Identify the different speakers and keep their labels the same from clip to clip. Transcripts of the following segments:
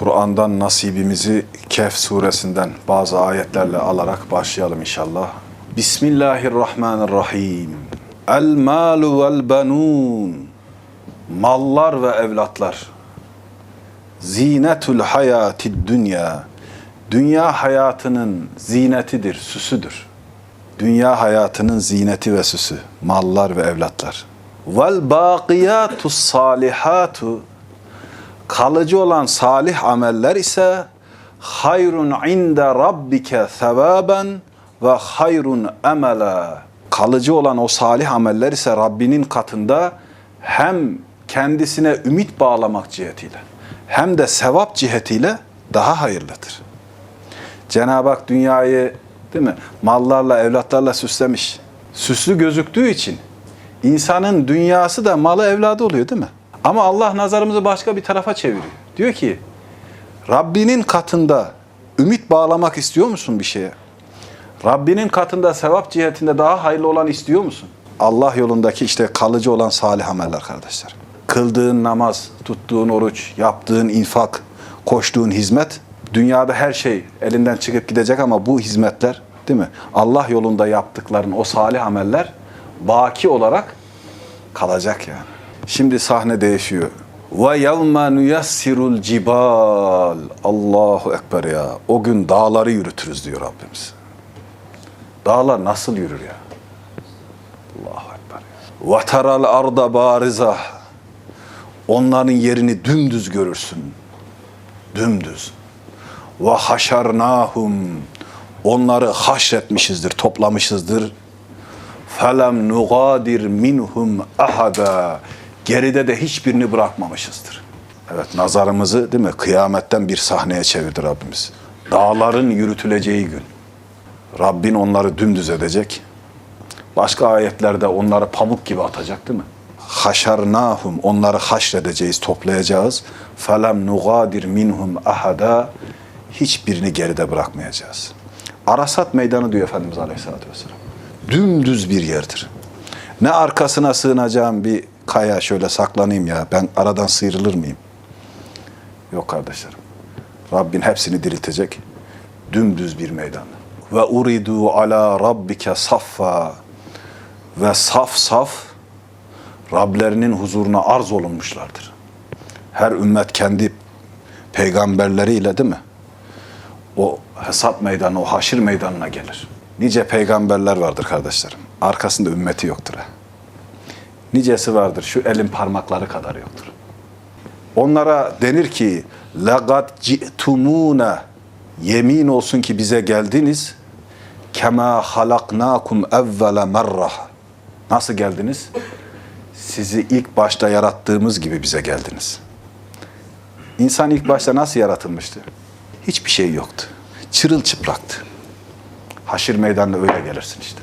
Speaker 1: Kur'an'dan nasibimizi Kehf suresinden bazı ayetlerle alarak başlayalım inşallah. Bismillahirrahmanirrahim. El malu vel benun. Mallar ve evlatlar. Zinetul hayatid dünya. Dünya hayatının zinetidir, süsüdür. Dünya hayatının zineti ve süsü. Mallar ve evlatlar. Vel bakiyatus salihatu kalıcı olan salih ameller ise hayrun inde rabbike sevaben ve hayrun emela. Kalıcı olan o salih ameller ise Rabbinin katında hem kendisine ümit bağlamak cihetiyle hem de sevap cihetiyle daha hayırlıdır. Cenab-ı Hak dünyayı değil mi? Mallarla, evlatlarla süslemiş. Süslü gözüktüğü için insanın dünyası da malı evladı oluyor değil mi? Ama Allah nazarımızı başka bir tarafa çeviriyor. Diyor ki Rabbinin katında ümit bağlamak istiyor musun bir şeye? Rabbinin katında sevap cihetinde daha hayırlı olan istiyor musun? Allah yolundaki işte kalıcı olan salih ameller kardeşler. Kıldığın namaz, tuttuğun oruç, yaptığın infak, koştuğun hizmet, dünyada her şey elinden çıkıp gidecek ama bu hizmetler değil mi? Allah yolunda yaptıkların o salih ameller baki olarak kalacak yani. Şimdi sahne değişiyor. Ve yevme nuyassirul cibal. Allahu ekber ya. O gün dağları yürütürüz diyor Rabbimiz. Dağlar nasıl yürür ya? Allahu ekber ya. Ve teral arda bariza. Onların yerini dümdüz görürsün. Dümdüz. Ve haşarnahum. Onları haşretmişizdir, toplamışızdır. Felem nugadir minhum ahada. Geride de hiçbirini bırakmamışızdır. Evet nazarımızı değil mi kıyametten bir sahneye çevirdi Rabbimiz. Dağların yürütüleceği gün. Rabbin onları dümdüz edecek. Başka ayetlerde onları pamuk gibi atacak değil mi? Haşarnahum onları haşredeceğiz, toplayacağız. Felem nugadir minhum ahada. Hiçbirini geride bırakmayacağız. Arasat meydanı diyor Efendimiz Aleyhisselatü Vesselam. Dümdüz bir yerdir. Ne arkasına sığınacağım bir kaya şöyle saklanayım ya ben aradan sıyrılır mıyım? Yok kardeşlerim. Rabbin hepsini diriltecek. Dümdüz bir meydan. Ve uridu ala rabbike saffa ve saf saf Rablerinin huzuruna arz olunmuşlardır. Her ümmet kendi peygamberleriyle değil mi? O hesap meydanı, o haşir meydanına gelir. Nice peygamberler vardır kardeşlerim. Arkasında ümmeti yoktur. ha Nicesi vardır şu elin parmakları kadar yoktur. Onlara denir ki لَقَدْ جِئْتُمُونَ Yemin olsun ki bize geldiniz. Kema halaknakum evvele merrah. Nasıl geldiniz? Sizi ilk başta yarattığımız gibi bize geldiniz. İnsan ilk başta nasıl yaratılmıştı? Hiçbir şey yoktu. Çırılçıplaktı. Haşir meydanına öyle gelirsin işte.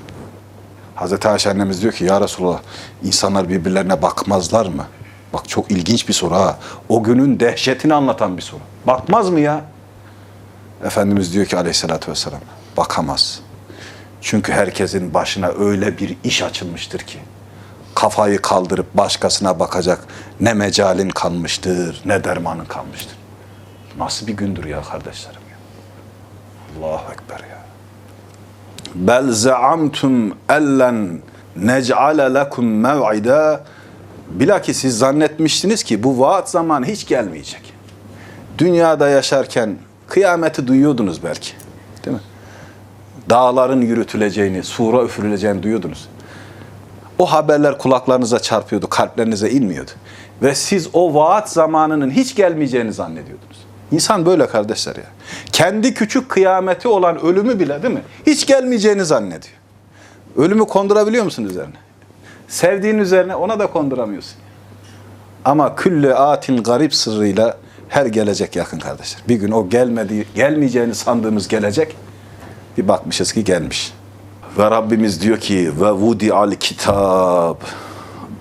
Speaker 1: Hazreti Ayşe annemiz diyor ki ya Resulallah insanlar birbirlerine bakmazlar mı? Bak çok ilginç bir soru ha. O günün dehşetini anlatan bir soru. Bakmaz mı ya? Efendimiz diyor ki aleyhissalatü vesselam bakamaz. Çünkü herkesin başına öyle bir iş açılmıştır ki kafayı kaldırıp başkasına bakacak ne mecalin kalmıştır ne dermanın kalmıştır. Nasıl bir gündür ya kardeşlerim ya. Allahu Ekber ya. Bel zaamtum ellen nec'ale lekum mev'ida Bilakis siz zannetmiştiniz ki bu vaat zamanı hiç gelmeyecek. Dünyada yaşarken kıyameti duyuyordunuz belki. Değil mi? Dağların yürütüleceğini, sura üfürüleceğini duyuyordunuz. O haberler kulaklarınıza çarpıyordu, kalplerinize inmiyordu. Ve siz o vaat zamanının hiç gelmeyeceğini zannediyordunuz. İnsan böyle kardeşler ya. Kendi küçük kıyameti olan ölümü bile değil mi? Hiç gelmeyeceğini zannediyor. Ölümü kondurabiliyor musun üzerine? Sevdiğin üzerine ona da konduramıyorsun. Ama külle atin garip sırrıyla her gelecek yakın kardeşler. Bir gün o gelmediği, gelmeyeceğini sandığımız gelecek bir bakmışız ki gelmiş. Ve Rabbimiz diyor ki ve vudi al kitab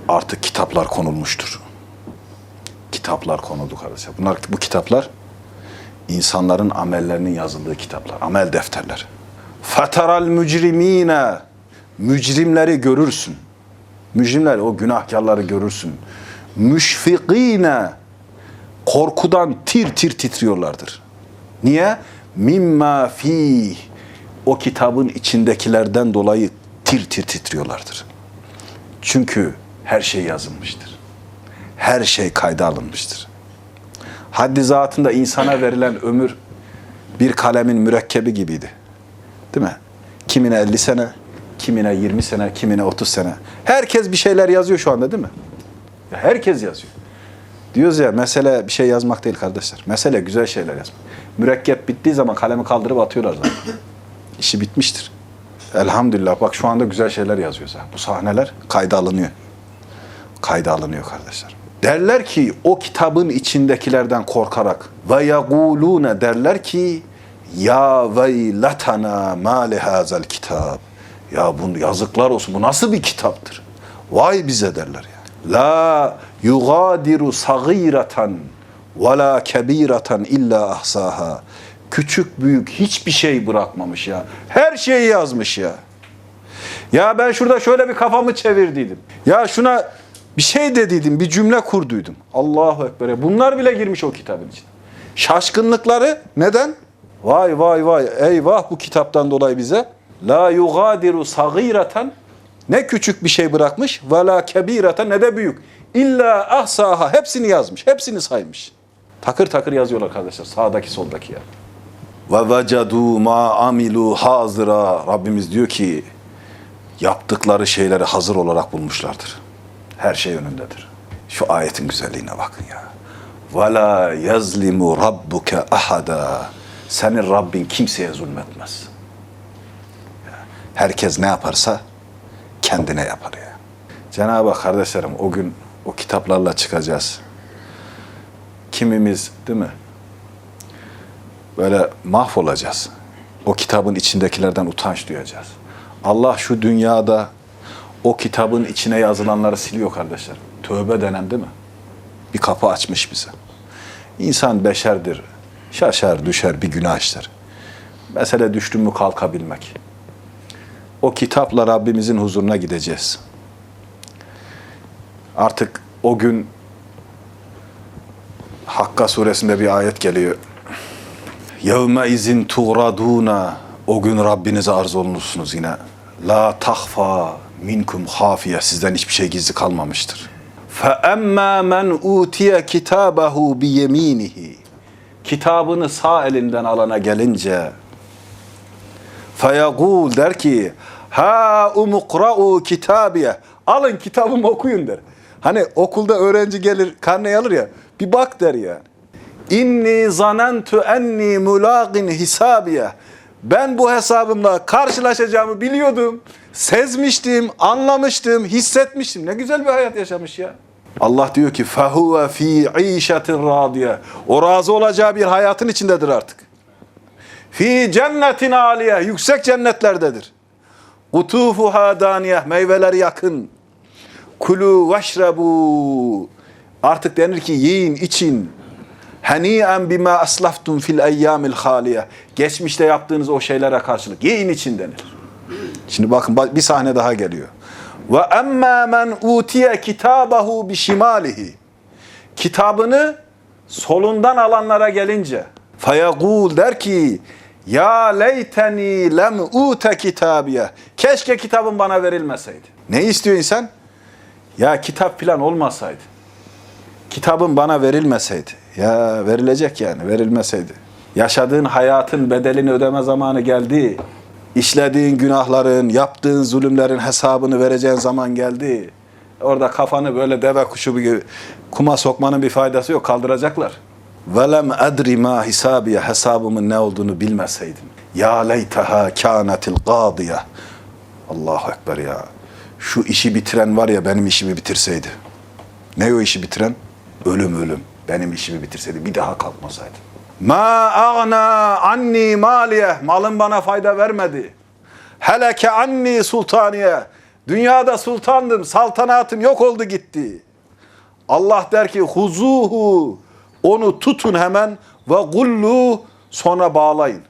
Speaker 1: artık kitaplar konulmuştur. Kitaplar konuldu kardeşler. Bunlar bu kitaplar insanların amellerinin yazıldığı kitaplar, amel defterleri. Fetaral mücrimine mücrimleri görürsün. Mücrimler o günahkarları görürsün. Müşfikine korkudan tir tir titriyorlardır. Niye? Mimma fi o kitabın içindekilerden dolayı tir tir titriyorlardır. Çünkü her şey yazılmıştır. Her şey kayda alınmıştır. Haddi zatında insana verilen ömür bir kalemin mürekkebi gibiydi. Değil mi? Kimine 50 sene, kimine 20 sene, kimine 30 sene. Herkes bir şeyler yazıyor şu anda değil mi? Ya herkes yazıyor. Diyoruz ya mesele bir şey yazmak değil kardeşler. Mesele güzel şeyler yazmak. Mürekkep bittiği zaman kalemi kaldırıp atıyorlar zaten. İşi bitmiştir. Elhamdülillah bak şu anda güzel şeyler yazıyoruz. ha. Bu sahneler kayda alınıyor. Kayda alınıyor kardeşler. Derler ki o kitabın içindekilerden korkarak ve yagulune derler ki ya veyletana ma lihazel kitab. Ya bu yazıklar olsun bu nasıl bir kitaptır? Vay bize derler ya. La yugadiru sagiratan ve la kebiratan illa ahsaha. Küçük büyük hiçbir şey bırakmamış ya. Her şeyi yazmış ya. Ya ben şurada şöyle bir kafamı çevirdiydim. Ya şuna bir şey dediydim, bir cümle kurduydum. Allahu Ekber. ya. Bunlar bile girmiş o kitabın içine. Şaşkınlıkları neden? Vay vay vay eyvah bu kitaptan dolayı bize. La yugadiru sagiratan ne küçük bir şey bırakmış ve la kebiratan ne de büyük. İlla ahsaha hepsini yazmış, hepsini saymış. Takır takır yazıyorlar kardeşler sağdaki soldaki ya. Ve vecadu ma amilu hazıra. Rabbimiz diyor ki yaptıkları şeyleri hazır olarak bulmuşlardır. Her şey önündedir. Şu ayetin güzelliğine bakın ya. La yazlimu rabbuke ahada. Senin Rabbin kimseye zulmetmez. Herkes ne yaparsa kendine yapar ya. Cenab-ı Hak kardeşlerim o gün o kitaplarla çıkacağız. Kimimiz değil mi? Böyle mahvolacağız. O kitabın içindekilerden utanç duyacağız. Allah şu dünyada o kitabın içine yazılanları siliyor kardeşler. Tövbe denen değil mi? Bir kapı açmış bize. İnsan beşerdir. Şaşar, düşer, bir günah işler. Mesele düştün mü kalkabilmek. O kitapla Rabbimizin huzuruna gideceğiz. Artık o gün Hakka suresinde bir ayet geliyor. Yevme izin tuğraduna o gün Rabbinize arz olunursunuz yine. La tahfa minkum hafiye sizden hiçbir şey gizli kalmamıştır. Fe emma men utiye kitabehu bi yeminihi. Kitabını sağ elinden alana gelince feyagul der ki ha umukra'u kitabiye alın kitabımı okuyun der. Hani okulda öğrenci gelir karneyi alır ya bir bak der yani. İnni zanentu enni mulaqin hisabiye. Ben bu hesabımla karşılaşacağımı biliyordum. Sezmiştim, anlamıştım, hissetmiştim. Ne güzel bir hayat yaşamış ya. Allah diyor ki fehuve fi işetin radiye. O razı olacağı bir hayatın içindedir artık. Fi cennetin aliye. Yüksek cennetlerdedir. Kutufuha daniye. Meyveleri yakın. Kulu veşrebu. Artık denir ki yiyin, için. Hani'en bima aslaftum fil eyyamil haliye. Geçmişte yaptığınız o şeylere karşılık yiyin için denir. Şimdi bakın bir sahne daha geliyor. Ve emmâ men utiye kitabahu bi şimalihi. Kitabını solundan alanlara gelince feyegul der ki ya leyteni lem ute kitabiye. Keşke kitabım bana verilmeseydi. Ne istiyor insan? Ya kitap falan olmasaydı. Kitabın bana verilmeseydi. Ya verilecek yani verilmeseydi. Yaşadığın hayatın bedelini ödeme zamanı geldi. İşlediğin günahların, yaptığın zulümlerin hesabını vereceğin zaman geldi. Orada kafanı böyle deve kuşu gibi kuma sokmanın bir faydası yok. Kaldıracaklar. Velem edri ma hisabiye hesabımın ne olduğunu bilmeseydim. Ya leyteha kânetil gâdiye. Allahu Ekber ya. Şu işi bitiren var ya benim işimi bitirseydi. Ne o işi bitiren? Ölüm ölüm. Benim işimi bitirseydi bir daha kalkmasaydı. Ma agna anni maliye. Malım bana fayda vermedi. Heleke anni sultaniye. Dünyada sultandım, saltanatım yok oldu gitti. Allah der ki huzuhu. Onu tutun hemen ve gullu sonra bağlayın.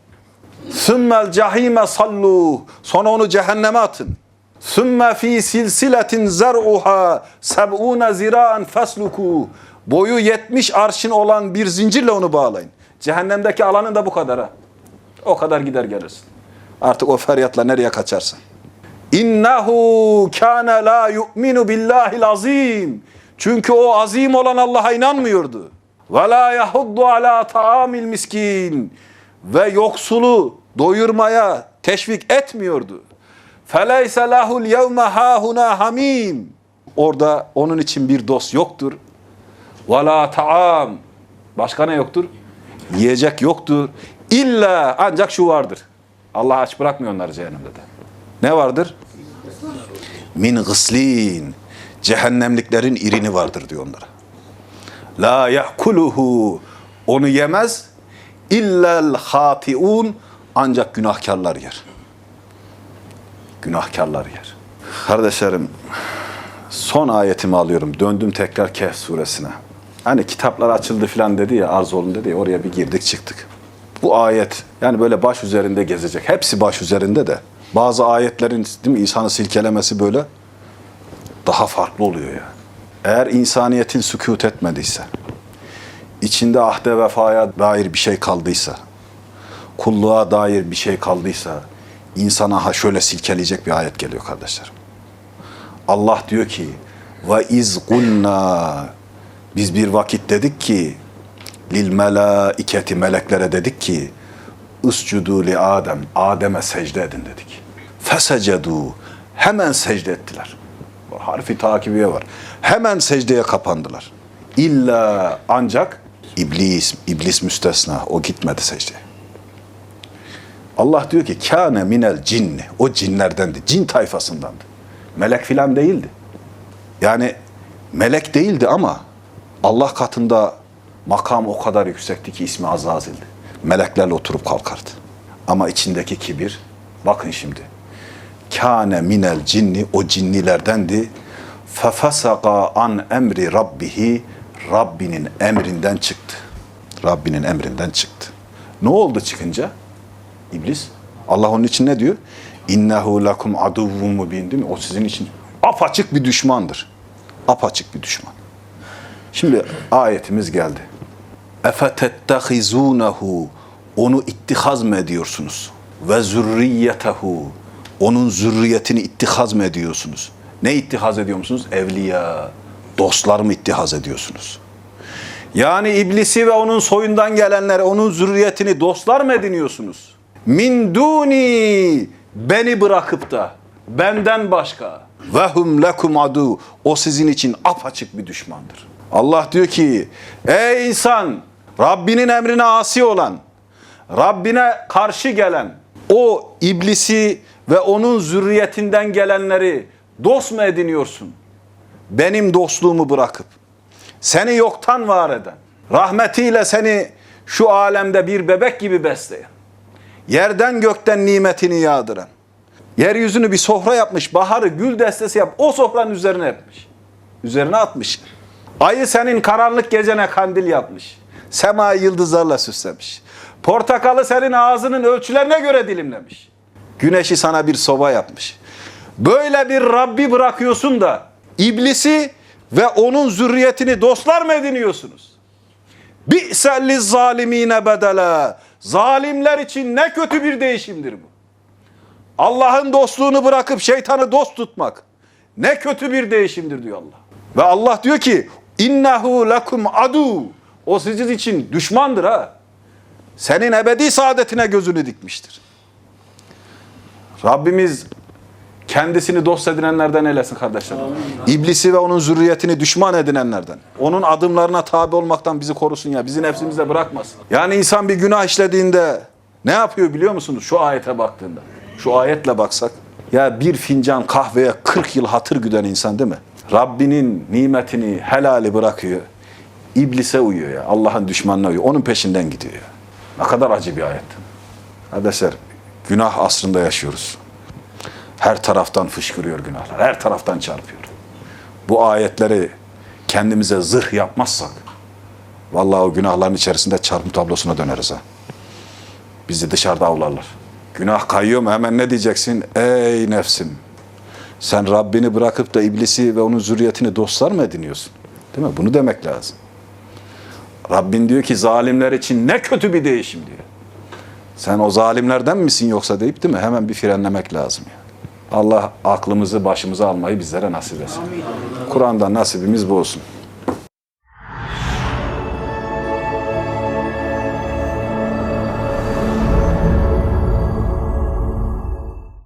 Speaker 1: Sümmel cahime sallu. Sonra onu cehenneme atın. Sümme fi silsiletin zer'uha seb'une zira'en fesluku. Boyu 70 arşın olan bir zincirle onu bağlayın. Cehennemdeki alanın da bu kadar ha. O kadar gider gelirsin. Artık o feryatla nereye kaçarsın? İnnehu kana la yu'minu billahil azim. Çünkü o azim olan Allah'a inanmıyordu. Ve la yahuddu ala taamil miskin. Ve yoksulu doyurmaya teşvik etmiyordu. Feleyse lahul yevme hahuna hamim. Orada onun için bir dost yoktur. Ve la taam. Başka ne yoktur? Yiyecek yoktur. İlla ancak şu vardır. Allah aç bırakmıyor onları cehennemde de. Ne vardır? Min gıslin. Cehennemliklerin irini vardır diyor onlara. La ya'kuluhu. Onu yemez. İllel hatiun. Ancak günahkarlar yer. Günahkarlar yer. Kardeşlerim, son ayetimi alıyorum. Döndüm tekrar Kehf suresine. Hani kitaplar açıldı filan dedi ya, arz olun dedi ya, oraya bir girdik çıktık. Bu ayet yani böyle baş üzerinde gezecek. Hepsi baş üzerinde de. Bazı ayetlerin değil mi, insanı silkelemesi böyle daha farklı oluyor yani. Eğer insaniyetin sükut etmediyse, içinde ahde vefaya dair bir şey kaldıysa, kulluğa dair bir şey kaldıysa, insana ha şöyle silkeleyecek bir ayet geliyor kardeşlerim. Allah diyor ki ve iz kulna biz bir vakit dedik ki lil melaiketi meleklere dedik ki uscudu li Adem Adem'e secde edin dedik. Fesecedu hemen secde ettiler. Harfi takibiye var. Hemen secdeye kapandılar. İlla ancak iblis, iblis müstesna. O gitmedi secdeye. Allah diyor ki kâne minel cinni. O cinlerdendi. Cin tayfasındandı. Melek filan değildi. Yani melek değildi ama Allah katında makam o kadar yüksekti ki ismi Azazil'di. Meleklerle oturup kalkardı. Ama içindeki kibir, bakın şimdi. Kâne minel cinni, o cinnilerdendi. Fefesaka an emri rabbihi, Rabbinin emrinden çıktı. Rabbinin emrinden çıktı. Ne oldu çıkınca? İblis. Allah onun için ne diyor? İnnehu lakum aduvvun mubin değil mi? O sizin için apaçık bir düşmandır. Apaçık bir düşman. Şimdi ayetimiz geldi. Efetettehizunehu onu ittihaz mı ediyorsunuz? Ve zürriyetehu onun zürriyetini ittihaz mı ediyorsunuz? Ne ittihaz ediyor musunuz? Evliya, dostlar mı ittihaz ediyorsunuz? Yani iblisi ve onun soyundan gelenlere, onun zürriyetini dostlar mı ediniyorsunuz? Min duni beni bırakıp da benden başka ve hum lekum adu o sizin için apaçık bir düşmandır. Allah diyor ki ey insan Rabbinin emrine asi olan Rabbine karşı gelen o iblisi ve onun zürriyetinden gelenleri dost mu ediniyorsun? Benim dostluğumu bırakıp seni yoktan var eden, rahmetiyle seni şu alemde bir bebek gibi besleyen, yerden gökten nimetini yağdıran, yeryüzünü bir sofra yapmış, baharı gül destesi yap, o sofranın üzerine etmiş. Üzerine atmış. Ayı senin karanlık gecene kandil yapmış. Semayı yıldızlarla süslemiş. Portakalı senin ağzının ölçülerine göre dilimlemiş. Güneşi sana bir soba yapmış. Böyle bir Rabbi bırakıyorsun da iblisi ve onun zürriyetini dostlar mı ediniyorsunuz? Bi'selli zalimine bedela. Zalimler için ne kötü bir değişimdir bu. Allah'ın dostluğunu bırakıp şeytanı dost tutmak ne kötü bir değişimdir diyor Allah. Ve Allah diyor ki innehu lekum adu. O sizin için düşmandır ha. Senin ebedi saadetine gözünü dikmiştir. Rabbimiz kendisini dost edinenlerden eylesin kardeşlerim. İblisi ve onun zürriyetini düşman edinenlerden. Onun adımlarına tabi olmaktan bizi korusun ya. Bizi nefsimizde bırakmasın. Yani insan bir günah işlediğinde ne yapıyor biliyor musunuz? Şu ayete baktığında. Şu ayetle baksak. Ya bir fincan kahveye 40 yıl hatır güden insan değil mi? Rabbinin nimetini, helali bırakıyor. İblise uyuyor ya. Allah'ın düşmanına uyuyor. Onun peşinden gidiyor. Ne kadar acı bir ayet. Kardeşler günah asrında yaşıyoruz. Her taraftan fışkırıyor günahlar. Her taraftan çarpıyor. Bu ayetleri kendimize zırh yapmazsak vallahi o günahların içerisinde çarpım tablosuna döneriz ha. Bizi dışarıda avlarlar. Günah kayıyor mu hemen ne diyeceksin? Ey nefsim sen Rabbini bırakıp da iblisi ve onun zürriyetini dostlar mı ediniyorsun? Değil mi? Bunu demek lazım. Rabbin diyor ki zalimler için ne kötü bir değişim diyor. Sen o zalimlerden misin yoksa deyip değil mi? Hemen bir frenlemek lazım yani. Allah aklımızı başımıza almayı bizlere nasip etsin. Kur'an'dan nasibimiz bu olsun.